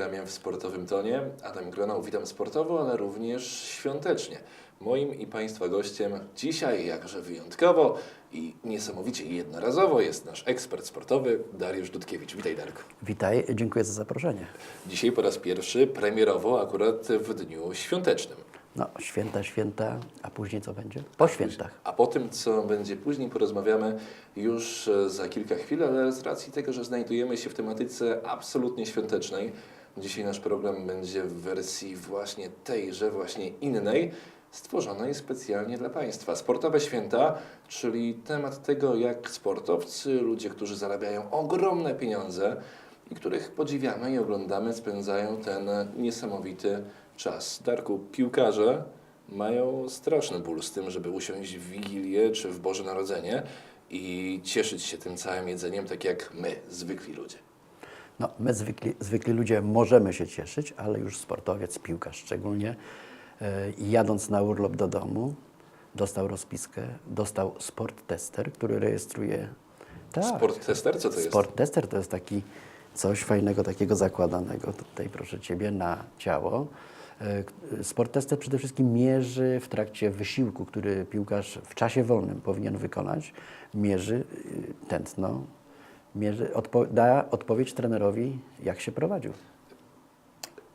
w programie w sportowym tonie. Adam Gronał, witam sportowo, ale również świątecznie. Moim i Państwa gościem dzisiaj, jakże wyjątkowo i niesamowicie jednorazowo, jest nasz ekspert sportowy Dariusz Dudkiewicz. Witaj, Darku. Witaj, dziękuję za zaproszenie. Dzisiaj po raz pierwszy premierowo, akurat w dniu świątecznym. No, święta, święta, a później co będzie? Po świętach. A po tym, co będzie później, porozmawiamy już e, za kilka chwil, ale z racji tego, że znajdujemy się w tematyce absolutnie świątecznej, dzisiaj nasz program będzie w wersji właśnie tejże, właśnie innej, stworzonej specjalnie dla Państwa. Sportowe święta, czyli temat tego, jak sportowcy, ludzie, którzy zarabiają ogromne pieniądze i których podziwiamy i oglądamy, spędzają ten niesamowity czas. Darku, piłkarze mają straszny ból z tym, żeby usiąść w Wigilię czy w Boże Narodzenie i cieszyć się tym całym jedzeniem, tak jak my, zwykli ludzie. No, my zwykli, zwykli ludzie możemy się cieszyć, ale już sportowiec, piłkarz szczególnie, e, jadąc na urlop do domu, dostał rozpiskę, dostał sport tester, który rejestruje. Tak, Sport tester, co to jest? Sport tester to jest taki coś fajnego, takiego zakładanego tutaj, proszę Ciebie, na ciało. E, Sport tester przede wszystkim mierzy w trakcie wysiłku, który piłkarz w czasie wolnym powinien wykonać, mierzy y, tętno, mierzy, odpo, da odpowiedź trenerowi, jak się prowadził.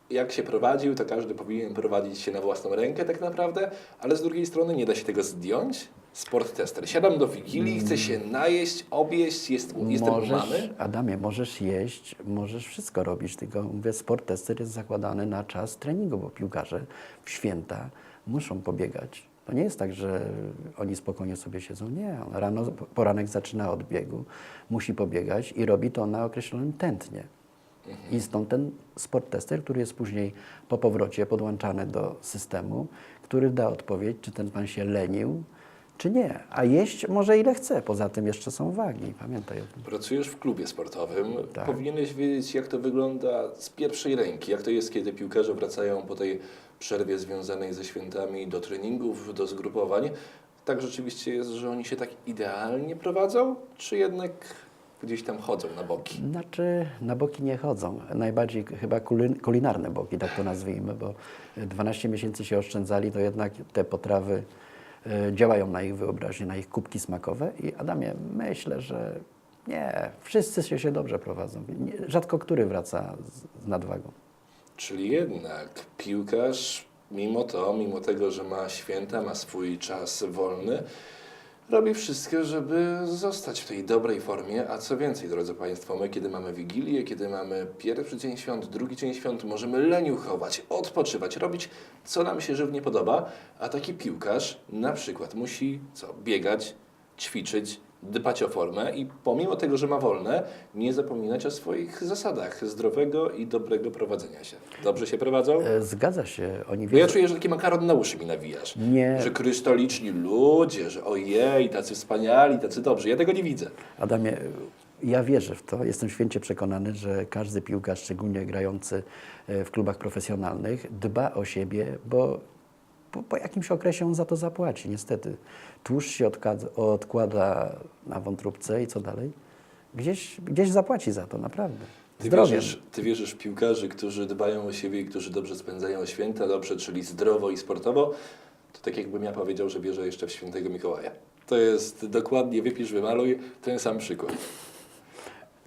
Jak się prowadził, to każdy powinien prowadzić się na własną rękę tak naprawdę, ale z drugiej strony nie da się tego zdjąć. Sport tester. Siadam do Wigilii, chcę się najeść, objeść, jest, jestem możesz, mamy. Adamie, możesz jeść, możesz wszystko robić, tylko mówię, sport tester jest zakładany na czas treningu, bo piłkarze w święta muszą pobiegać. To nie jest tak, że oni spokojnie sobie siedzą. Nie, on rano, poranek zaczyna od biegu, musi pobiegać i robi to na określonym tętnie. I stąd ten sport tester, który jest później po powrocie podłączany do systemu, który da odpowiedź, czy ten pan się lenił, czy nie. A jeść może ile chce. Poza tym jeszcze są wagi. Pamiętaj o tym. Pracujesz w klubie sportowym. Tak. Powinieneś wiedzieć, jak to wygląda z pierwszej ręki. Jak to jest, kiedy piłkarze wracają po tej przerwie związanej ze świętami do treningów, do zgrupowań. Tak rzeczywiście jest, że oni się tak idealnie prowadzą, czy jednak gdzieś tam chodzą na boki? Znaczy, na boki nie chodzą. Najbardziej chyba kulin- kulinarne boki, tak to nazwijmy, bo 12 miesięcy się oszczędzali, to jednak te potrawy działają na ich wyobraźnię, na ich kubki smakowe. I Adamie, myślę, że nie, wszyscy się, się dobrze prowadzą. Rzadko który wraca z, z nadwagą. Czyli jednak piłkarz, mimo to, mimo tego, że ma święta, ma swój czas wolny, robi wszystko, żeby zostać w tej dobrej formie. A co więcej, drodzy Państwo, my kiedy mamy Wigilię, kiedy mamy pierwszy dzień świąt, drugi dzień świąt, możemy leniuchować, odpoczywać, robić co nam się żywnie podoba, a taki piłkarz na przykład musi co, biegać, ćwiczyć, dbać o formę i pomimo tego, że ma wolne, nie zapominać o swoich zasadach zdrowego i dobrego prowadzenia się. Dobrze się prowadzą? E, Zgadza się, oni Bo ja wiedzą. czuję, że taki makaron na uszy mi nawijasz. Nie. Że krystoliczni ludzie, że ojej, tacy wspaniali, tacy dobrzy. Ja tego nie widzę. Adamie, ja wierzę w to. Jestem święcie przekonany, że każdy piłkarz, szczególnie grający e, w klubach profesjonalnych, dba o siebie, bo po, po jakimś okresie on za to zapłaci. Niestety. Tłuszcz się odkłada, odkłada na wątróbce i co dalej? Gdzieś, gdzieś zapłaci za to, naprawdę. Ty wierzysz, ty wierzysz w piłkarzy, którzy dbają o siebie i którzy dobrze spędzają święta, dobrze, czyli zdrowo i sportowo, to tak jakbym ja powiedział, że wierzę jeszcze w świętego Mikołaja. To jest dokładnie, wypisz, wymaluj, ten sam przykład.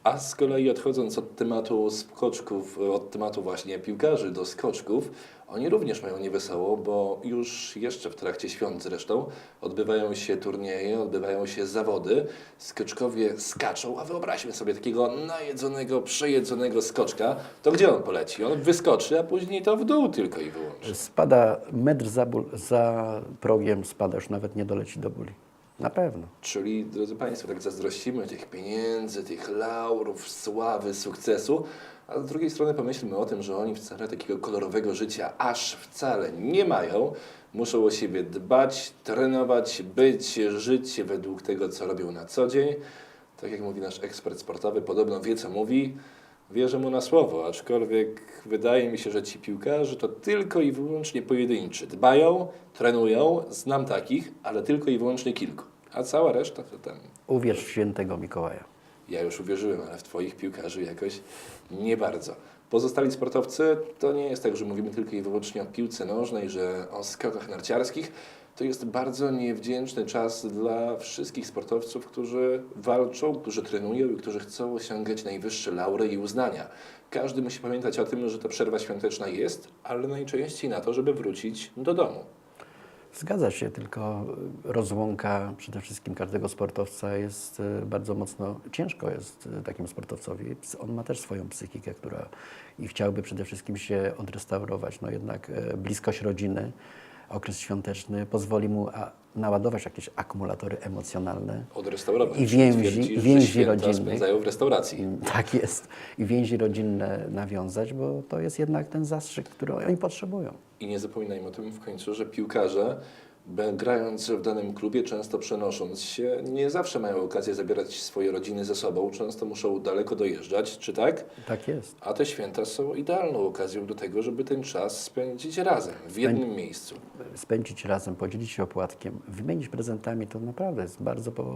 A z kolei odchodząc od tematu skoczków, od tematu właśnie piłkarzy do skoczków, oni również mają niewesoło, bo już jeszcze w trakcie świąt zresztą odbywają się turnieje, odbywają się zawody. Skoczkowie skaczą, a wyobraźmy sobie takiego najedzonego, przejedzonego skoczka, to gdzie on poleci? On wyskoczy, a później to w dół tylko i wyłącznie. Spada metr za, ból, za progiem, spada, już nawet nie doleci do bóli. Na pewno. Czyli, drodzy Państwo, tak zazdrościmy tych pieniędzy, tych laurów, sławy, sukcesu, a z drugiej strony pomyślmy o tym, że oni wcale takiego kolorowego życia aż wcale nie mają. Muszą o siebie dbać, trenować, być, żyć według tego, co robią na co dzień. Tak jak mówi nasz ekspert sportowy, podobno wie, co mówi, wierzę mu na słowo, aczkolwiek wydaje mi się, że ci piłkarze to tylko i wyłącznie pojedynczy. Dbają, trenują, znam takich, ale tylko i wyłącznie kilku. A cała reszta to tam. Uwierz w świętego Mikołaja. Ja już uwierzyłem, ale w Twoich piłkarzy jakoś nie bardzo. Pozostali sportowcy to nie jest tak, że mówimy tylko i wyłącznie o piłce nożnej, że o skokach narciarskich. To jest bardzo niewdzięczny czas dla wszystkich sportowców, którzy walczą, którzy trenują i którzy chcą osiągać najwyższe laury i uznania. Każdy musi pamiętać o tym, że ta przerwa świąteczna jest, ale najczęściej na to, żeby wrócić do domu. Zgadza się, tylko rozłąka przede wszystkim każdego sportowca jest e, bardzo mocno, ciężko jest e, takim sportowcowi. On ma też swoją psychikę, która i chciałby przede wszystkim się odrestaurować. No jednak e, bliskość rodziny, okres świąteczny pozwoli mu naładować jakieś akumulatory emocjonalne. Odrestaurować. I więzi- więzi rodzinnych. spędzają w restauracji. I Tak jest. I więzi rodzinne nawiązać, bo to jest jednak ten zastrzyk, który oni potrzebują. I nie zapominajmy o tym w końcu, że piłkarze, grając w danym klubie, często przenosząc się, nie zawsze mają okazję zabierać swoje rodziny ze sobą, często muszą daleko dojeżdżać, czy tak? Tak jest. A te święta są idealną okazją do tego, żeby ten czas spędzić razem, w jednym miejscu. spędzić razem, podzielić się opłatkiem, wymienić prezentami, to naprawdę jest bardzo po,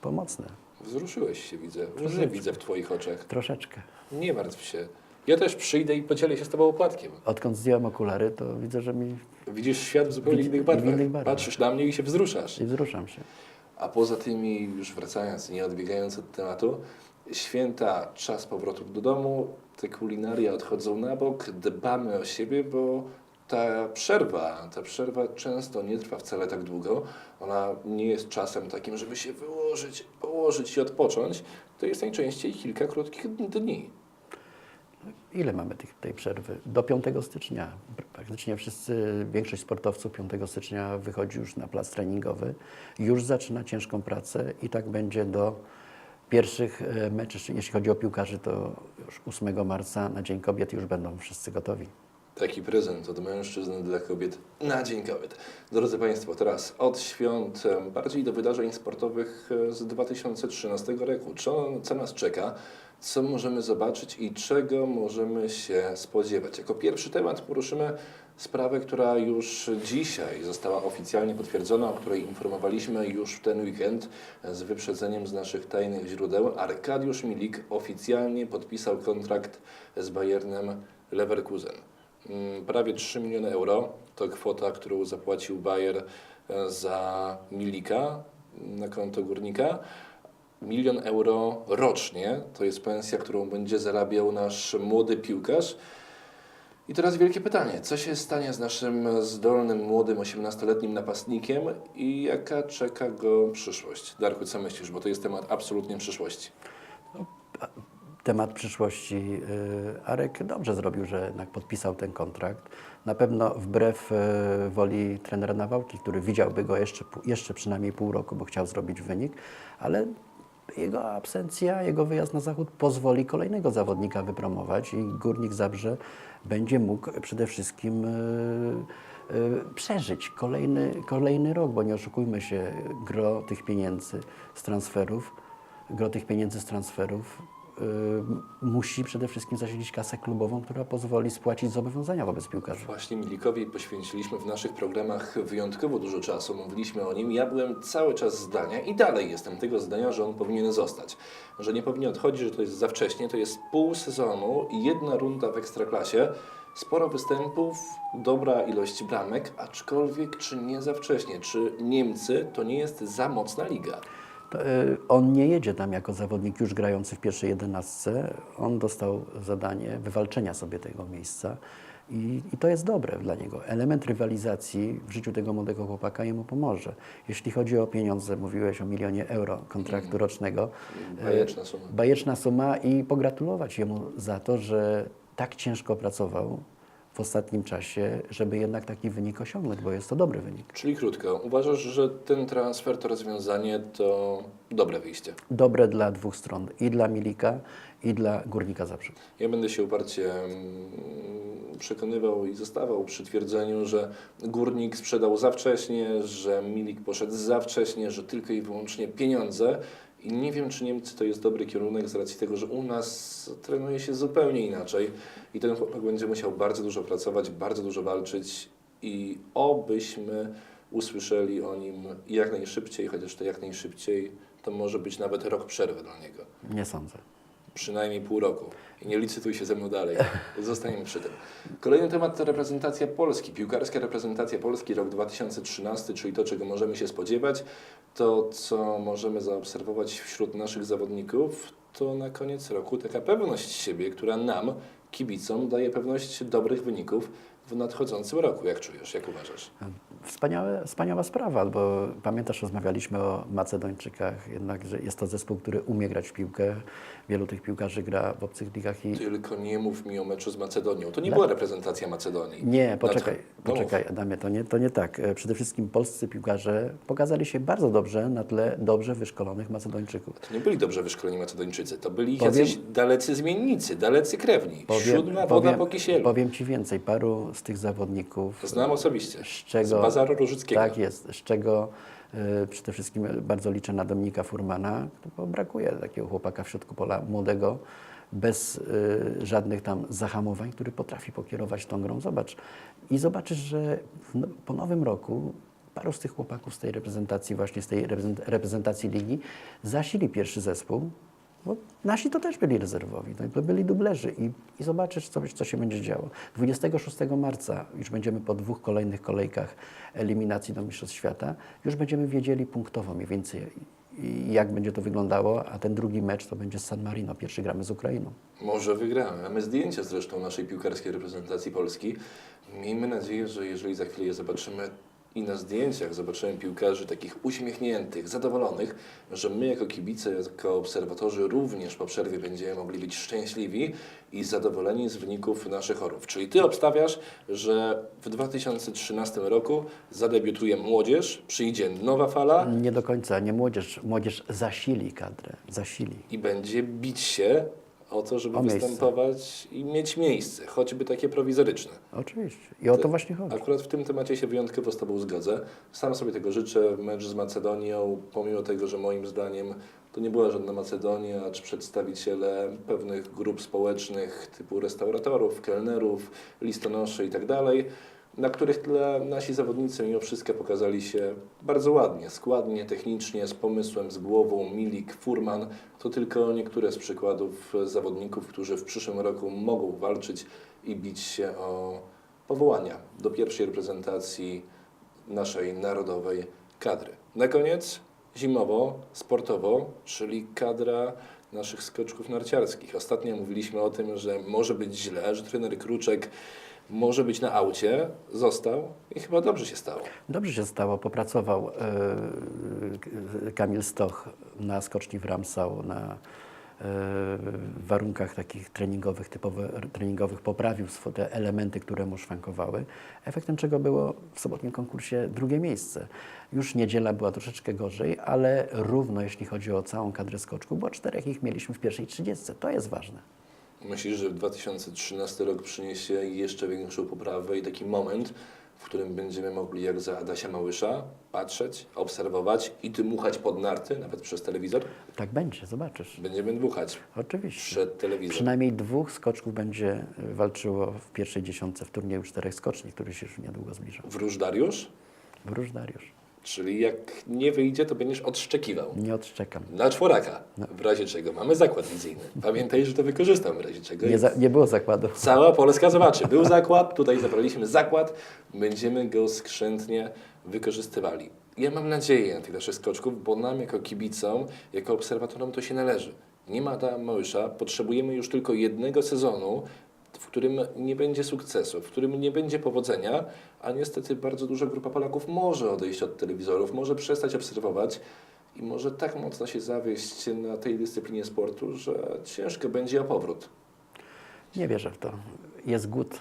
pomocne. Wzruszyłeś się, widzę. Troszeczkę. widzę w Twoich oczach. Troszeczkę. Nie martw się. Ja też przyjdę i podzielę się z Tobą opłatkiem. Odkąd zdjąłem okulary, to widzę, że mi Widzisz świat w zupełnie Widz- innych barwach. innych barwach. Patrzysz na mnie i się wzruszasz. i wzruszam się. A poza tymi, już wracając, nie odbiegając od tematu, święta, czas powrotu do domu, te kulinaria odchodzą na bok, dbamy o siebie, bo ta przerwa, ta przerwa często nie trwa wcale tak długo. Ona nie jest czasem takim, żeby się wyłożyć, położyć i odpocząć. To jest najczęściej kilka krótkich dni. Ile mamy tych, tej przerwy? Do 5 stycznia. Praktycznie wszyscy, większość sportowców 5 stycznia wychodzi już na plac treningowy, już zaczyna ciężką pracę i tak będzie do pierwszych e, meczów. Jeśli chodzi o piłkarzy, to już 8 marca na Dzień Kobiet już będą wszyscy gotowi. Taki prezent od mężczyzn dla kobiet na Dzień Kobiet. Drodzy Państwo, teraz od świąt bardziej do wydarzeń sportowych e, z 2013 roku. Co, co nas czeka? Co możemy zobaczyć i czego możemy się spodziewać? Jako pierwszy temat poruszymy sprawę, która już dzisiaj została oficjalnie potwierdzona, o której informowaliśmy już w ten weekend z wyprzedzeniem z naszych tajnych źródeł. Arkadiusz Milik oficjalnie podpisał kontrakt z Bayernem Leverkusen. Mm, Prawie 3 miliony euro to kwota, którą zapłacił Bayer e, za Milika na konto górnika. Milion euro rocznie to jest pensja, którą będzie zarabiał nasz młody piłkarz. I teraz wielkie pytanie, co się stanie z naszym zdolnym, młodym, 18-letnim napastnikiem i jaka czeka go przyszłość? Darku, co myślisz, bo to jest temat absolutnie przyszłości. Temat przyszłości. y, Arek dobrze zrobił, że jednak podpisał ten kontrakt. Na pewno wbrew y, woli trenera Nawałki, który widziałby go jeszcze, jeszcze przynajmniej pół roku, bo chciał zrobić wynik, ale jego absencja, jego wyjazd na zachód pozwoli kolejnego zawodnika wypromować i Górnik Zabrze będzie mógł przede wszystkim y, przeżyć kolejny, kolejny rok, bo nie oszukujmy się, gro tych pieniędzy z transferów, gro tych pieniędzy z transferów musi przede wszystkim zasilić kasę klubową, która pozwoli spłacić zobowiązania wobec piłkarzy. Właśnie Milikowi poświęciliśmy w naszych programach wyjątkowo dużo czasu. Mówiliśmy o nim. Ja byłem cały czas zdania i dalej jestem tego zdania, że on powinien zostać. Że nie powinien odchodzić, że to jest za wcześnie. To jest pół sezonu i jedna runda w ekstraklasie. Sporo występów, dobra ilość bramek, aczkolwiek czy nie za wcześnie? Czy Niemcy to nie jest za mocna liga? Y, on nie jedzie tam jako zawodnik już grający w pierwszej jedenastce. On dostał zadanie wywalczenia sobie tego miejsca i, i to jest dobre dla niego. Element rywalizacji w życiu tego młodego chłopaka jemu pomoże. Jeśli chodzi o pieniądze, mówiłeś o milionie euro kontraktu rocznego. y, Bajeczna suma. Bajeczna suma i pogratulować jemu za to, że tak ciężko pracował w ostatnim czasie, żeby jednak taki wynik osiągnąć, bo jest to dobry wynik. Czyli krótko, uważasz, że ten transfer, to rozwiązanie to dobre wyjście? Dobre dla dwóch stron, i dla Milika, i dla Górnika Zabrze. Ja będę się uparcie mm, przekonywał i zostawał przy twierdzeniu, że górnik sprzedał za wcześnie, że Milik poszedł za wcześnie, że tylko i wyłącznie pieniądze. I nie wiem, czy Niemcy to jest dobry kierunek z racji tego, że u nas trenuje się zupełnie inaczej i ten chłopak będzie musiał bardzo dużo pracować, bardzo dużo walczyć i obyśmy usłyszeli o nim jak najszybciej, chociaż to jak najszybciej to może być nawet rok przerwy dla niego. Nie sądzę. Przynajmniej pół roku. I nie licytuj się ze mną dalej. Zostaniemy przy tym. Kolejny temat to reprezentacja Polski. Piłkarska reprezentacja Polski rok 2013, czyli to, czego możemy się spodziewać. To, co możemy zaobserwować wśród naszych zawodników, to na koniec roku taka pewność siebie, która nam, kibicom, daje pewność dobrych wyników w nadchodzącym roku. Jak czujesz, jak uważasz? Wspaniałe, wspaniała sprawa, bo pamiętasz, rozmawialiśmy o Macedończykach, jednakże jest to zespół, który umie grać w piłkę. Wielu tych piłkarzy gra w obcych ligach i Tylko nie mów mi o meczu z Macedonią. To nie Dla- była reprezentacja Macedonii. Nie, poczekaj, No mów. poczekaj Adamie, to nie, to nie tak. E, Przede wszystkim polscy piłkarze pokazali się bardzo dobrze na tle dobrze wyszkolonych Macedończyków. To nie byli dobrze wyszkoleni Macedończycy, to byli Powiem- jacyś dalecy zmiennicy, dalecy krewni. Siódma woda po kisielu. powiem Ci więcej, paru z tych zawodników, Znam osobiście. z czego... Z Bazaru Różyckiego. Tak jest, z czego e, przede wszystkim bardzo liczę na Dominika Furmana, bo brakuje takiego chłopaka w środku pola, młodego, bez e, żadnych tam zahamowań, który potrafi pokierować tą grą. Zobacz. I zobaczysz, że no, po nowym roku paru z tych chłopaków z tej reprezentacji, właśnie z tej reprezent- reprezentacji ligi, zasili pierwszy zespół, bo nasi to też byli rezerwowi, no, byli dublerzy i, i zobaczysz, co, co się będzie działo. 26 marca, już będziemy po dwóch kolejnych kolejkach eliminacji do Mistrzostw Świata, już będziemy wiedzieli punktowo mniej więcej jak będzie to wyglądało, a ten drugi mecz to będzie z San Marino, pierwszy gramy z Ukrainą. Może wygramy. Mamy zdjęcia zresztą naszej piłkarskiej reprezentacji Polski. Miejmy nadzieję, że jeżeli za chwilę je zobaczymy i na zdjęciach zobaczymy piłkarzy takich uśmiechniętych, zadowolonych, że my jako kibice, jako obserwatorzy również po przerwie będziemy mogli być szczęśliwi i zadowoleni z wyników naszych orów. Czyli Ty obstawiasz, że w 2013 roku zadebiutuje młodzież, przyjdzie nowa fala Nie do końca, nie młodzież, młodzież zasili kadrę, zasili. i będzie bić się o to, żeby O występować i mieć miejsce, choćby takie prowizoryczne. Oczywiście. I o to właśnie chodzi. Akurat w tym temacie się wyjątkowo z Tobą zgodzę. Sam sobie tego życzę. Mecz z Macedonią, pomimo tego, że moim zdaniem to nie była żadna Macedonia, acz przedstawiciele pewnych grup społecznych typu restauratorów, kelnerów, listonoszy i tak na których tle nasi zawodnicy mimo wszystko pokazali się bardzo ładnie, składnie, technicznie, z pomysłem, z głową. Milik, Furman to tylko niektóre z przykładów zawodników, którzy w przyszłym roku mogą walczyć i bić się o powołania do pierwszej reprezentacji naszej narodowej kadry. Na koniec zimowo, sportowo, czyli kadra naszych skoczków narciarskich. Ostatnio mówiliśmy o tym, że może być źle, że trener Kruczek może być na aucie, został i chyba dobrze się stało. Dobrze się stało, popracował e, Kamil Stoch na skoczni w Ramsau, na e, warunkach takich treningowych, typowo treningowych, poprawił te elementy, które mu szwankowały, efektem czego było w sobotnim konkursie drugie miejsce. Już niedziela była troszeczkę gorzej, ale równo jeśli chodzi o całą kadrę skoczków, bo czterech ich mieliśmy w pierwszej trzydziestce, to jest ważne. Myślisz, że 2013 rok przyniesie jeszcze większą poprawę i taki moment, w którym będziemy mogli jak za Adasia Małysza patrzeć, obserwować i dmuchać pod narty, nawet przez telewizor? Tak będzie, zobaczysz. Będziemy dmuchać Oczywiście. przed telewizorem. Przynajmniej dwóch skoczków będzie walczyło w pierwszej dziesiątce w turnieju czterech skoczni, który się już niedługo zbliża. Wróż Dariusz, Wróż Dariusz. Czyli jak nie wyjdzie, to będziesz odszczekiwał. Nie odczekam. Na czworaka, w razie czego. Mamy zakład wizyjny. Pamiętaj, że to wykorzystam w razie czego. Nie, za, nie było zakładu. Cała Polska zobaczy. Był zakład, tutaj zabraliśmy zakład, będziemy go skrzętnie wykorzystywali. Ja mam nadzieję na tych naszych skoczków, bo nam jako kibicom, jako obserwatorom to się należy. Nie ma Adama Małysza, potrzebujemy już tylko jednego sezonu, w którym nie będzie sukcesu, w którym nie będzie powodzenia, a niestety bardzo duża grupa Polaków może odejść od telewizorów, może przestać obserwować i może tak mocno się zawieść na tej dyscyplinie sportu, że ciężko będzie o powrót. Nie wierzę w to. Jest głód.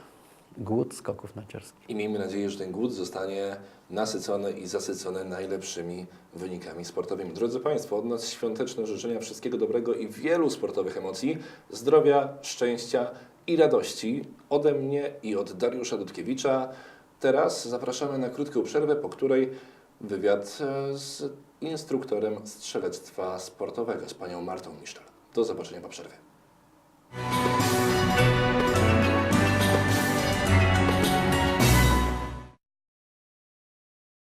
Głód skoków narciarskich. I miejmy nadzieję, że ten głód zostanie nasycony i zasycony najlepszymi wynikami sportowymi. Drodzy Państwo, od nas świąteczne życzenia wszystkiego dobrego i wielu sportowych emocji, zdrowia, szczęścia i radości ode mnie i od Dariusza Dudkiewicza. Teraz zapraszamy na krótką przerwę, po której wywiad e, z instruktorem strzelectwa sportowego, z panią Martą Misztal. Do zobaczenia po przerwie.